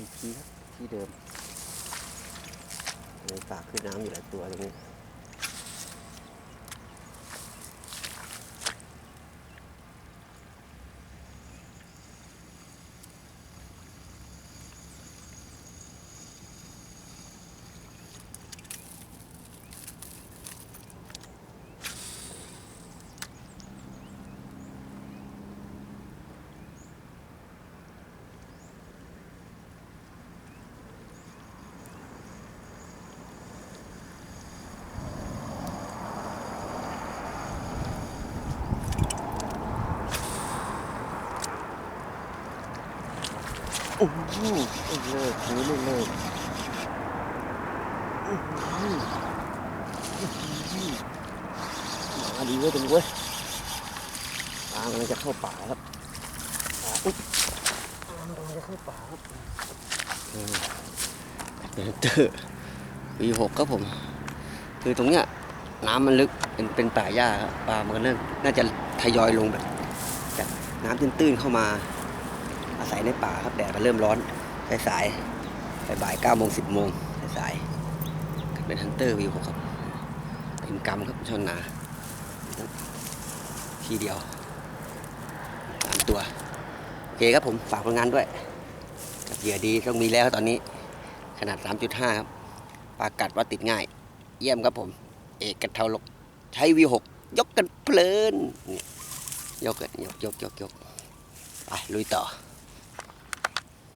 อีกทีครับที่เดิมเลยฝากขึ้นน้ำอยู่หลายตัวตรงนี้ โอ้โหเลิกถือไม่เลิกมาดีเว้ยตรงเว้ยปลากำลังจะเข้าป่าครับปลาอุ๊ยปลากำลังจะเข้าป่าครับเออเดินเตอร์ปีหกครับผม คือตรงเนี้ยน้ำมันลึกเป็นเป็นป่าหญ้าครับปลามันก็น่าน่าจะทยอยลงแบบจากน้ำตื้นๆเข้ามา อาศัยในป่าครับแดดมันเริ่มร้อนสายสายๆบ่ายเก้าโมงสิบโมงสายสายๆเป็นฮันเตอร์วิวครับเต็มกำครับชนหนาทีเดียวสามตัวโอเคครับผมฝากผลงานด้วยกับเหยื่อดีต้องมีแล้วตอนนี้ ขนาด 3.5 ครับปากัดว่าติดง่าย เยี่ยมครับผม เอกกันเทาลกใช้วีหกยกกันเพลินยกกันยกยกยกยกไปลุยต่อ